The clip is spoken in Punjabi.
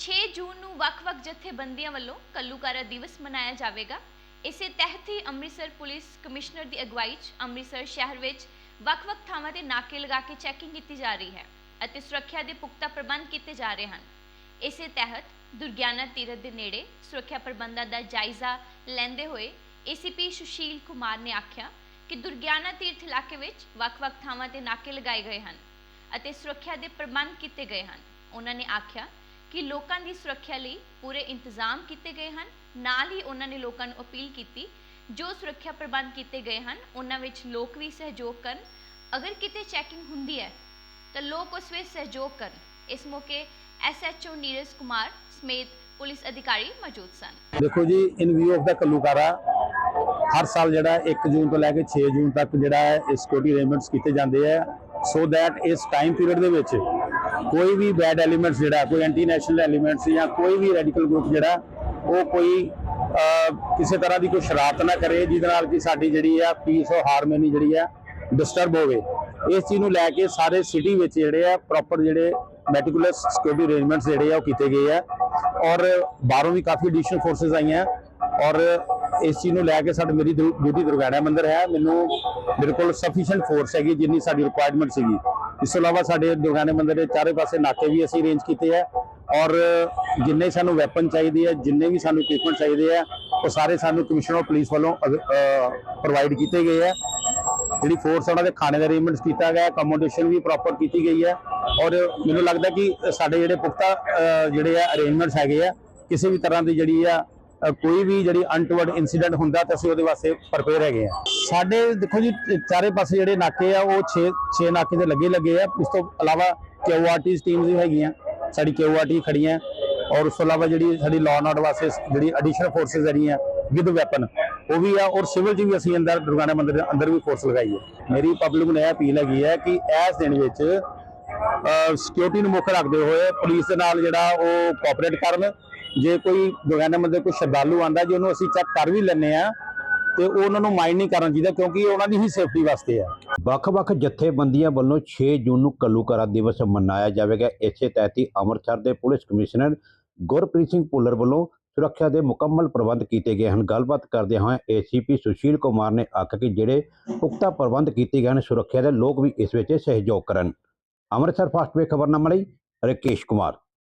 6 ਜੂਨ ਨੂੰ ਵੱਖ-ਵੱਖ ਜਥੇਬੰਦੀਆਂ ਵੱਲੋਂ ਕੱਲੂਕਾਰਾ ਦਿਵਸ ਮਨਾਇਆ ਜਾਵੇਗਾ। ਇਸੇ ਤਹਿਤ ਹੀ ਅੰਮ੍ਰਿਤਸਰ ਪੁਲਿਸ ਕਮਿਸ਼ਨਰ ਦੀ ਅਗਵਾਈ 'ਚ ਅੰਮ੍ਰਿਤਸਰ ਸ਼ਹਿਰ ਵਿੱਚ ਵੱਖ-ਵੱਖ ਥਾਵਾਂ ਤੇ ਨਾਕੇ ਲਗਾ ਕੇ ਚੈਕਿੰਗ ਕੀਤੀ ਜਾ ਰਹੀ ਹੈ ਅਤੇ ਸੁਰੱਖਿਆ ਦੇ ਪੁਖਤਾ ਪ੍ਰਬੰਧ ਕੀਤੇ ਜਾ ਰਹੇ ਹਨ। ਇਸੇ ਤਹਿਤ ਦੁਰਗਿਆਨਾ ਤੀਰਥ ਦੇ ਨੇੜੇ ਸੁਰੱਖਿਆ ਪ੍ਰਬੰਧਾਂ ਦਾ ਜਾਇਜ਼ਾ ਲੈਂਦੇ ਹੋਏ ਏਸੀਪੀ ਸੁਸ਼ੀਲ ਕੁਮਾਰ ਨੇ ਆਖਿਆ ਕਿ ਦੁਰਗਿਆਨਾ ਤੀਰਥ ਇਲਾਕੇ ਵਿੱਚ ਵੱਖ-ਵੱਖ ਥਾਵਾਂ ਤੇ ਨਾਕੇ ਲਗਾਏ ਗਏ ਹਨ ਅਤੇ ਸੁਰੱਖਿਆ ਦੇ ਪ੍ਰਬੰਧ ਕੀਤੇ ਗਏ ਹਨ। ਉਹਨਾਂ ਨੇ ਆਖਿਆ ਕਿ ਲੋਕਾਂ ਦੀ ਸੁਰੱਖਿਆ ਲਈ ਪੂਰੇ ਇੰਤਜ਼ਾਮ ਕੀਤੇ ਗਏ ਹਨ। ਨਾਲ ਹੀ ਉਹਨਾਂ ਨੇ ਲੋਕਾਂ ਨੂੰ ਅਪੀਲ ਕੀਤੀ, ਜੋ ਸੁਰੱਖਿਆ ਪ੍ਰਬੰਧ ਕੀਤੇ ਗਏ ਹਨ, ਉਹਨਾਂ ਵਿੱਚ ਲੋਕ ਵੀ ਸਹਿਯੋਗ ਕਰਨ। ਅਗਰ ਕਿਤੇ ਚੈਕਿੰਗ ਹੁੰਦੀ ਹੈ, ਤਾਂ ਲੋਕ ਉਸ ਵਿੱਚ ਸਹਿਯੋਗ ਕਰਨ। ਇਸ ਮੌਕੇ ਐਸਐਚਓ ਨੀਰਜ ਕੁਮਾਰ ਸਮੇਤ ਪੁਲਿਸ ਅਧਿਕਾਰੀ ਮੌਜੂਦ ਸਨ। ਦੇਖੋ ਜੀ ਇਨ ਵਿਊ ਆਫ ਦਾ ਕੱਲੂਕਾਰਾ, ਹਰ ਸਾਲ ਜਿਹੜਾ 1 ਜੂਨ ਤੋਂ ਲੈ ਕੇ 6 ਜੂਨ ਤੱਕ ਜਿਹੜਾ ਹੈ ਸਿਕਿਉਰਿਟੀ ਅਰੇਂਜਮੈਂਟਸ ਕੀਤੇ ਜਾਂਦੇ ਆ। ਸੋ ਦੈਟ ਇਸ ਟਾਈਮ ਪੀਰੀਅਡ ਦੇ ਵਿੱਚ ਕੋਈ ਵੀ ਬੈਡ ਐਲੀਮੈਂਟਸ ਜਿਹੜਾ, ਕੋਈ ਐਂਟੀ ਨੈਸ਼ਨਲ ਐਲੀਮੈਂਟਸ ਜਾਂ ਕੋਈ ਵੀ ਰੈਡੀਕਲ ਗਰੁੱਪ ਜਿਹੜਾ, ਉਹ ਕੋਈ ਕਿਸੇ ਤਰ੍ਹਾਂ ਦੀ ਕੋਈ ਸ਼ਰਾਰਤ ਨਾ ਕਰੇ, ਜਿਹਦੇ ਨਾਲ ਕਿ ਸਾਡੀ ਜਿਹੜੀ ਆ ਪੀਸ ਔਰ ਹਾਰਮਨੀ ਜਿਹੜੀ ਆ ਡਿਸਟਰਬ ਹੋਵੇ। ਇਸ ਚੀਜ਼ ਨੂੰ ਲੈ ਕੇ ਸਾਰੇ ਸਿਟੀ ਵਿੱਚ ਜਿਹੜੇ ਆ ਪ੍ਰੋਪਰ ਜਿਹੜੇ ਮੈਟੀਕੂਲਸ ਸਿਕਿਉਰਿਟੀ ਅਰੇਂਜਮੈਂਟਸ ਜਿਹੜੇ ਆ ਉਹ ਕੀਤੇ ਗਏ ਆ। ਔਰ ਬਾਹਰੋਂ ਵੀ ਕਾਫੀ ਐਡੀਸ਼ਨਲ ਫੋਰਸਸ ਆਈਆਂ। ਔਰ ਇਸ ਚੀਜ਼ ਨੂੰ ਲੈ ਕੇ ਸਾਡੀ ਮੇਰੀ ਡਿਊਟੀ ਦੁਰਗਾਣਾ ਮੰਦਰ ਹੈ। ਮੈਨੂੰ ਬਿਲਕੁਲ ਸਫੀਸ਼ੀਐਂਟ ਫੋਰਸ ਹੈਗੀ, ਜਿੰਨੀ ਸਾਡੀ ਰਿਕੁਆਇਰਮੈਂਟ ਸੀਗੀ। ਇਸ ਤੋਂ ਇਲਾਵਾ ਸਾਡੇ ਦੁਰਗਾਣਾ ਮੰਦਿਰ ਦੇ ਚਾਰੇ ਪਾਸੇ ਨਾਕੇ ਵੀ ਅਸੀਂ ਅਰੇਂਜ ਕੀਤੇ ਆ ਔਰ ਜਿੰਨੇ ਸਾਨੂੰ ਵੈਪਨ ਚਾਹੀਦੇ ਆ, ਜਿੰਨੇ ਵੀ ਸਾਨੂੰ ਇਕਵਿਪਮੈਂਟ ਚਾਹੀਦੇ ਆ, ਉਹ ਸਾਰੇ ਸਾਨੂੰ ਕਮਿਸ਼ਨਰ ਆਫ ਪੁਲਿਸ ਵੱਲੋਂ ਪ੍ਰੋਵਾਈਡ ਕੀਤੇ ਗਏ ਆ। ਜਿਹੜੀ ਫੋਰਸ ਉਹਨਾਂ ਦੇ ਖਾਣੇ ਦਾ ਅਰੇਂਜਮੈਂਟਸ ਕੀਤਾ ਗਿਆ ਅਕਮੋਡੇਸ਼ਨ ਵੀ ਪ੍ਰੋਪਰ ਕੀਤੀ ਗਈ ਹੈ ਔਰ ਮੈਨੂੰ ਲੱਗਦਾ ਕਿ ਸਾਡੇ ਜਿਹੜੇ ਪੁਖਤਾ ਜਿਹੜੇ ਆ ਅਰੇਂਜਮੈਂਟਸ ਹੈਗੇ ਆ, ਕਿਸੇ ਵੀ ਤਰ੍ਹਾਂ ਦੀ ਜਿਹੜੀ ਆ ਕੋਈ ਵੀ ਜਿਹੜੀ ਅਨਟਵਰਡ ਇਨਸੀਡੈਂਟ ਹੁੰਦਾ ਤਾਂ ਅਸੀਂ ਉਹਦੇ ਵਾਸਤੇ ਪ੍ਰਪੇਅਰ ਹੈਗੇ ਆ ਸਾਡੇ ਦੇਖੋ ਜੀ, ਚਾਰੇ ਪਾਸੇ ਜਿਹੜੇ ਨਾਕੇ ਆ, ਉਹ 6 6 ਨਾਕੇ ਤੇ ਲੱਗੇ ਲੱਗੇ ਆ। ਇਸ ਤੋਂ ਇਲਾਵਾ ਕਿਊਆਰਟੀਜ਼ ਟੀਮਸ ਵੀ ਹੈਗੀਆਂ। ਸਾਡੀ ਕਿਊਆਰਟੀ ਖੜੀਆਂ। ਔਰ ਉਸ ਤੋਂ ਇਲਾਵਾ ਜਿਹੜੀ ਸਾਡੀ ਲਾਅ ਐਂਡ ਵਾਸਤੇ ਜਿਹੜੀ ਐਡੀਸ਼ਨਲ ਫੋਰਸਸ ਜਿਹੜੀਆਂ ਵਿਦ ਵੈਪਨ ਉਹ ਵੀ ਆ। ਔਰ ਸਿਵਲ ਚ ਵੀ ਅਸੀਂ ਅੰਦਰ ਦੁਰਗਾਣਾ ਮੰਦਿਰ ਦੇ ਅੰਦਰ ਵੀ ਫੋਰਸ ਲਗਾਈ ਹੈ। ਮੇਰੀ ਪਬਲਿਕ ਨੂੰ ਇਹ ਅਪੀਲ ਹੈਗੀ ਹੈ ਕਿ ਇਸ ਦਿਨ ਵਿੱਚ ਸਿਕਿਉਰਿਟੀ ਨੂੰ ਮੁੱਖ ਰੱਖਦੇ ਹੋਏ ਪੁਲਿਸ ਦੇ ਨਾਲ ਜਿਹੜਾ ਉਹ ਕੋਆਪਰੇਟ ਕਰਨ। ਜੇ ਕੋਈ ਦੁਰਗਾਣਾ ਮੰਦਿਰ ਕੋਈ ਸ਼ਰਧਾਲੂ ਆਂਦਾ ਜੇ ਉਹਨੂੰ ਅਸੀਂ ਚੈੱਕ ਕਰ ਵੀ ਲੈਂਦੇ ਆ ਤੇ ਉਹਨਾਂ ਨੂੰ ਮਾਈਂਡ ਨਹੀਂ ਕਰਨਾ ਚਾਹੀਦਾ ਕਿਉਂਕਿ ਉਹਨਾਂ ਦੀ ਹੀ ਸੇਫਟੀ ਵਾਸਤੇ ਆ। ਵੱਖ-ਵੱਖ ਜਥੇਬੰਦੀਆਂ ਵੱਲੋਂ 6 ਜੂਨ ਨੂੰ ਕੱਲੂਕਾਰਾ ਦਿਵਸ ਮਨਾਇਆ ਜਾਵੇਗਾ। ਇਸੇ ਤਹਿਤ ਹੀ ਅੰਮ੍ਰਿਤਸਰ ਦੇ ਪੁਲਿਸ ਕਮਿਸ਼ਨਰ ਗੁਰਪ੍ਰੀਤ ਸਿੰਘ ਭੁੱਲਰ ਵੱਲੋਂ ਸੁਰੱਖਿਆ ਦੇ ਮੁਕੰਮਲ ਪ੍ਰਬੰਧ ਕੀਤੇ ਗਏ ਹਨ। ਗੱਲਬਾਤ ਕਰਦੇ ਹੋਏ ਏਸੀਪੀ ਸੁਸ਼ੀਲ ਕੁਮਾਰ ਨੇ ਆਖਿਆ ਕਿ ਜਿਹੜੇ ਪੁਖਤਾ ਪ੍ਰਬੰਧ ਕੀਤੇ ਗਏ ਹਨ, ਸੁਰੱਖਿਆ ਦੇ ਲੋਕ ਵੀ ਇਸ ਵਿੱਚ ਸਹਿਯੋਗ ਕਰਨ। ਅੰਮ੍ਰਿਤਸਰ ਫਾਸਟ ਵੇ ਖਬਰਨਾਮਾ ਲਈ ਰਕੇਸ਼ ਕੁਮਾਰ।